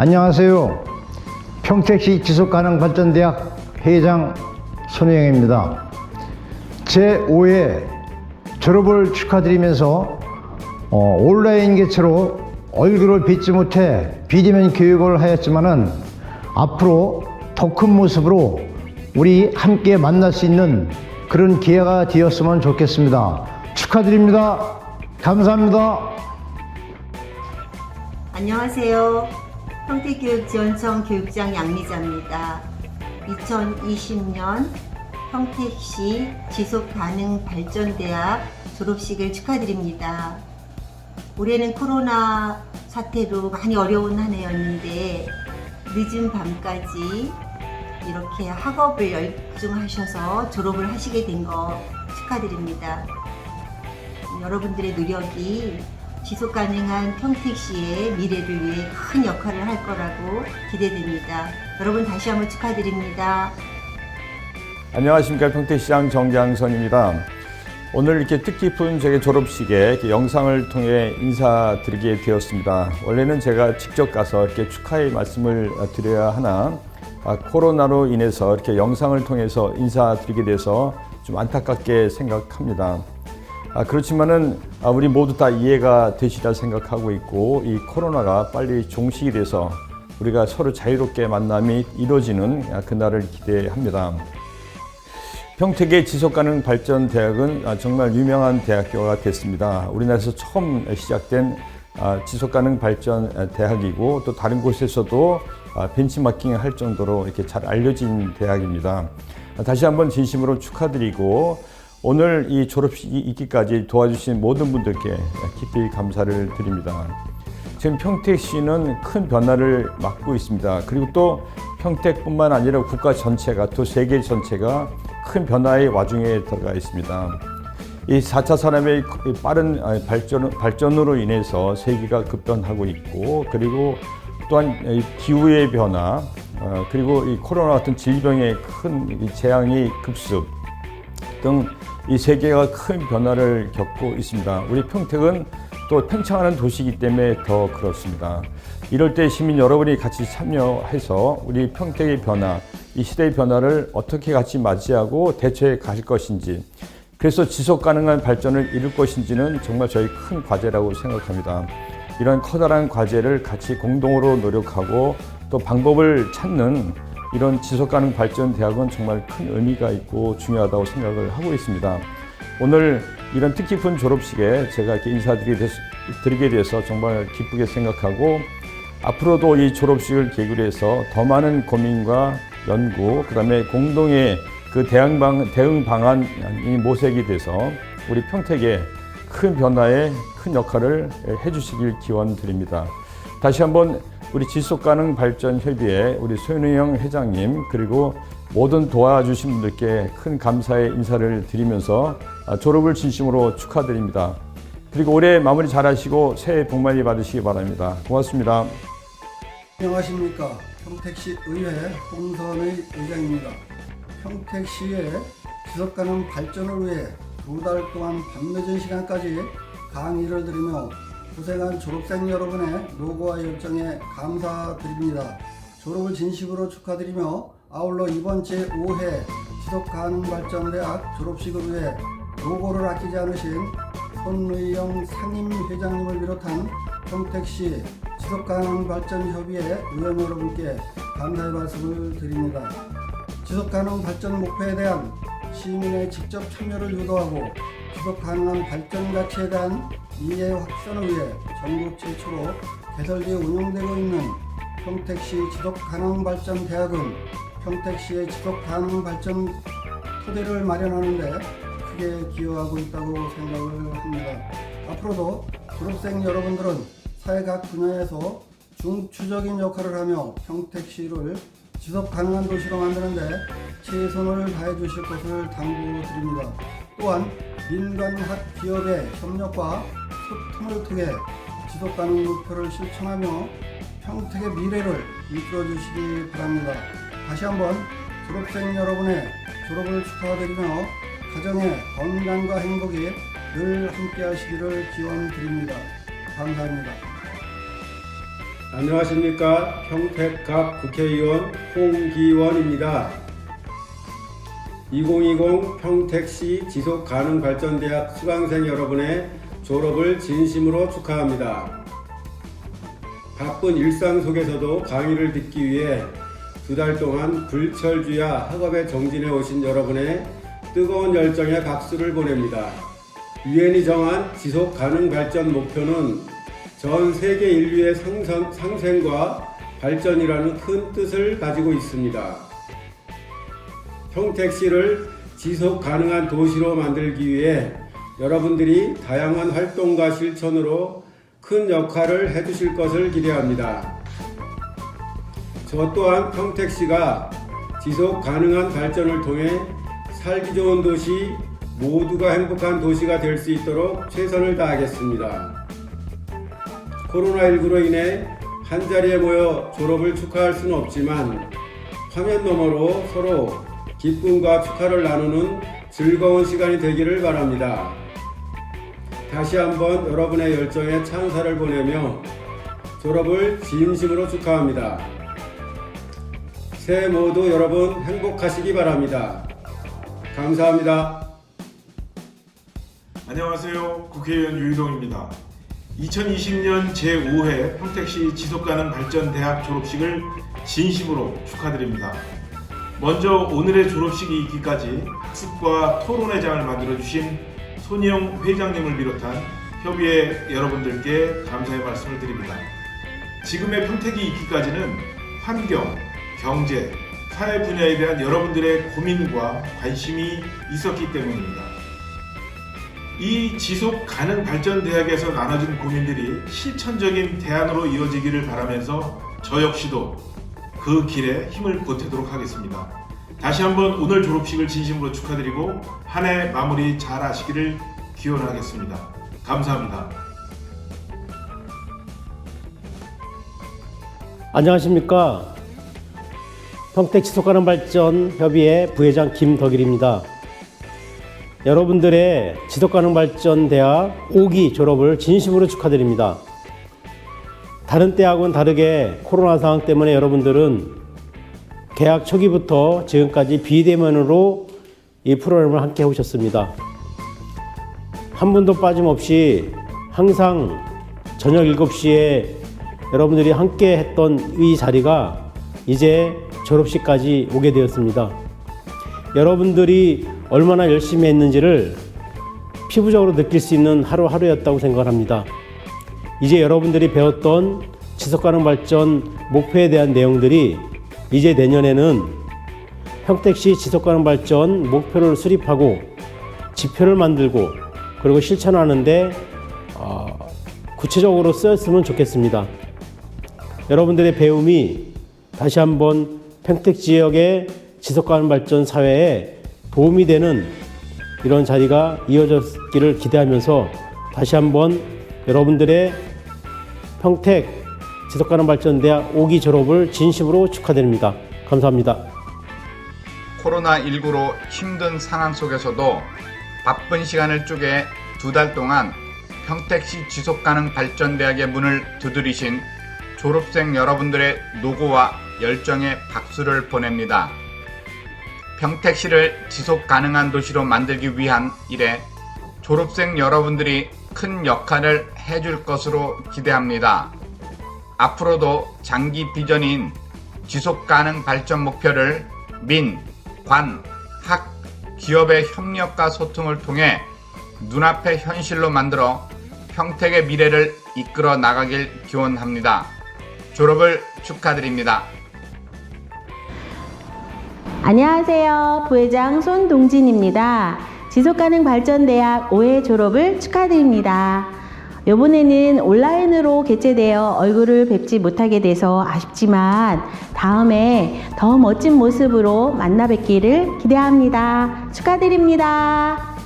안녕하세요. 평택시 지속가능 발전대학 회장 손혜영입니다. 제5회 졸업을 축하드리면서 어, 온라인 개최로 얼굴을 뵙지 못해 비대면 교육을 하였지만은 앞으로 더 큰 모습으로 우리 함께 만날 수 있는 그런 기회가 되었으면 좋겠습니다. 축하드립니다. 감사합니다. 안녕하세요. 평택교육지원청 교육장 양미자입니다. 2020년 평택시 지속가능발전대학 졸업식을 축하드립니다. 올해는 코로나 사태로 많이 어려운 한 해였는데 늦은 밤까지 이렇게 학업을 열중하셔서 졸업을 하시게 된 거 축하드립니다. 여러분들의 노력이 지속 가능한 평택시의 미래를 위해 큰 역할을 할 거라고 기대됩니다. 여러분 다시 한번 축하드립니다. 안녕하십니까 평택시장 정장선입니다. 오늘 이렇게 뜻깊은 제게 졸업식에 이렇게 영상을 통해 인사드리게 되었습니다. 원래는 제가 직접 가서 이렇게 축하의 말씀을 드려야 하나 아, 코로나로 인해서 이렇게 영상을 통해서 인사드리게 돼서 좀 안타깝게 생각합니다. 아, 그렇지만은 아, 우리 모두 다 이해가 되시라 생각하고 있고 이 코로나가 빨리 종식이 돼서 우리가 서로 자유롭게 만남이 이루어지는 아, 그날을 기대합니다. 평택의 지속가능 발전 대학은 아, 정말 유명한 대학교가 됐습니다. 우리나라에서 처음 시작된 아, 지속가능 발전 대학이고 또 다른 곳에서도 아, 벤치마킹 할 정도로 이렇게 잘 알려진 대학입니다. 아, 다시 한번 진심으로 축하드리고 오늘 이 졸업식이 있기까지 도와주신 모든 분들께 깊이 감사를 드립니다. 지금 평택시는 큰 변화를 맞고 있습니다. 그리고 또 평택뿐만 아니라 국가 전체가 또 세계 전체가 큰 변화의 와중에 들어가 있습니다. 이 4차 산업의 빠른 발전, 발전으로 인해서 세계가 급변하고 있고 그리고 또한 이 기후의 변화 어, 그리고 이 코로나 같은 질병의 큰 재앙이 급습 등 이 세계가 큰 변화를 겪고 있습니다. 우리 평택은 또 팽창하는 도시이기 때문에 더 그렇습니다. 이럴 때 시민 여러분이 같이 참여해서 우리 평택의 변화, 이 시대의 변화를 어떻게 같이 맞이하고 대처해 가실 것인지, 그래서 지속 가능한 발전을 이룰 것인지는 정말 저희 큰 과제라고 생각합니다. 이런 커다란 과제를 같이 공동으로 노력하고 또 방법을 찾는 이런 지속 가능 발전 대학은 정말 큰 의미가 있고 중요하다고 생각을 하고 있습니다. 오늘 이런 뜻깊은 졸업식에 제가 이렇게 인사드리게 돼서, 드리게 돼서 정말 기쁘게 생각하고 앞으로도 이 졸업식을 계기로 해서 더 많은 고민과 연구, 그 다음에 공동의 그 대응, 방, 대응 방안이 모색이 돼서 우리 평택에 큰 변화에 큰 역할을 해주시길 기원 드립니다. 다시 한번 우리 지속가능 발전 협의회 우리 소윤영 회장님 그리고 모든 도와주신 분들께 큰 감사의 인사를 드리면서 아, 졸업을 진심으로 축하드립니다. 그리고 올해 마무리 잘하시고 새해 복 많이 받으시기 바랍니다. 고맙습니다. 안녕하십니까 평택시 의회 홍선의 의장입니다. 평택시의 지속가능 발전을 위해 두 달 동안 밤늦은 시간까지 강의를 들으며 고생한 졸업생 여러분의 노고와 열정에 감사드립니다. 졸업을 진심으로 축하드리며 아울러 이번 제5회 지속가능발전대학 졸업식을 위해 노고를 아끼지 않으신 손의영 상임회장님을 비롯한 평택시 지속가능발전협의회 의원 여러분께 감사의 말씀을 드립니다. 지속가능 발전 목표에 대한 시민의 직접 참여를 유도하고 지속가능한 발전 가치에 대한 이해 확산을 위해 전국 최초로 개설되어 운영되고 있는 평택시 지속가능발전대학은 평택시의 지속가능발전 토대를 마련하는데 크게 기여하고 있다고 생각을 합니다. 앞으로도 졸업생 여러분들은 사회 각 분야에서 중추적인 역할을 하며 평택시를 지속 가능한 도시로 만드는데 최선을 다해 주실 것을 당부드립니다. 또한 민간학 기업의 협력과 소통을 통해 지속 가능 목표를 실천하며 평택의 미래를 이끌어 주시기 바랍니다. 다시 한번 졸업생 여러분의 졸업을 축하드리며 가정의 건강과 행복이 늘 함께 하시기를 기원 드립니다. 감사합니다. 안녕하십니까 평택갑 국회의원 홍기원입니다. 2020 평택시 지속가능발전대학 수강생 여러분의 졸업을 진심으로 축하합니다. 바쁜 일상 속에서도 강의를 듣기 위해 두 달 동안 불철주야 학업에 정진해 오신 여러분의 뜨거운 열정에 박수를 보냅니다. 유엔이 정한 지속 가능 발전 목표는 전 세계 인류의 상선, 상생과 발전이라는 큰 뜻을 가지고 있습니다. 평택시를 지속 가능한 도시로 만들기 위해 여러분들이 다양한 활동과 실천으로 큰 역할을 해주실 것을 기대합니다. 저 또한 평택시가 지속 가능한 발전을 통해 살기 좋은 도시, 모두가 행복한 도시가 될 수 있도록 최선을 다하겠습니다. 코로나19로 인해 한자리에 모여 졸업을 축하할 수는 없지만 화면 너머로 서로 기쁨과 축하를 나누는 즐거운 시간이 되기를 바랍니다. 다시 한번 여러분의 열정에 찬사를 보내며 졸업을 진심으로 축하합니다. 새해 모두 여러분 행복하시기 바랍니다. 감사합니다. 안녕하세요. 국회의원 유희동입니다. 2020년 제5회 평택시 지속가능 발전 대학 졸업식을 진심으로 축하드립니다. 먼저 오늘의 졸업식이 있기까지 학습과 토론회장을 만들어 주신 손희영 회장님을 비롯한 협의회 여러분들께 감사의 말씀을 드립니다. 지금의 평택이 있기까지는 환경, 경제, 사회 분야에 대한 여러분들의 고민과 관심이 있었기 때문입니다. 이 지속 가능 발전 대학에서 나눠진 고민들이 실천적인 대안으로 이어지기를 바라면서 저 역시도 그 길에 힘을 보태도록 하겠습니다. 다시 한번 오늘 졸업식을 진심으로 축하드리고 한 해 마무리 잘 하시기를 기원하겠습니다. 감사합니다. 안녕하십니까. 평택 지속가능 발전 협의회 부회장 김덕일입니다. 여러분들의 지속가능 발전 대학 5기 졸업을 진심으로 축하드립니다. 다른 때하고는 다르게 코로나 상황 때문에 여러분들은 개학 초기부터 지금까지 비대면으로 이 프로그램을 함께 해오셨습니다. 한 분도 빠짐없이 항상 저녁 7시에 여러분들이 함께 했던 이 자리가 이제 졸업식까지 오게 되었습니다. 여러분들이 얼마나 열심히 했는지를 피부적으로 느낄 수 있는 하루하루였다고 생각합니다. 이제 여러분들이 배웠던 지속가능 발전 목표에 대한 내용들이 이제 내년에는 평택시 지속가능 발전 목표를 수립하고 지표를 만들고 그리고 실천하는데 어, 구체적으로 쓰였으면 좋겠습니다. 여러분들의 배움이 다시 한번 평택 지역의 지속가능 발전 사회에 도움이 되는 이런 자리가 이어졌기를 기대하면서 다시 한번 여러분들의 평택 지속가능 발전 대학 5기 졸업을 진심으로 축하드립니다. 감사합니다. 코로나19로 힘든 상황 속에서도 바쁜 시간을 쪼개 두 달 동안 평택시 지속가능 발전 대학의 문을 두드리신 졸업생 여러분들의 노고와 열정에 박수를 보냅니다. 평택시를 지속 가능한 도시로 만들기 위한 일에 졸업생 여러분들이 큰 역할을 해줄 것으로 기대합니다. 앞으로도 장기 비전인 지속 가능 발전 목표를 민, 관, 학, 기업의 협력과 소통을 통해 눈앞의 현실로 만들어 평택의 미래를 이끌어 나가길 기원합니다. 졸업을 축하드립니다. 안녕하세요. 부회장 손동진입니다. 지속가능 발전대학 5회 졸업을 축하드립니다. 이번에는 온라인으로 개최되어 얼굴을 뵙지 못하게 돼서 아쉽지만 다음에 더 멋진 모습으로 만나 뵙기를 기대합니다. 축하드립니다.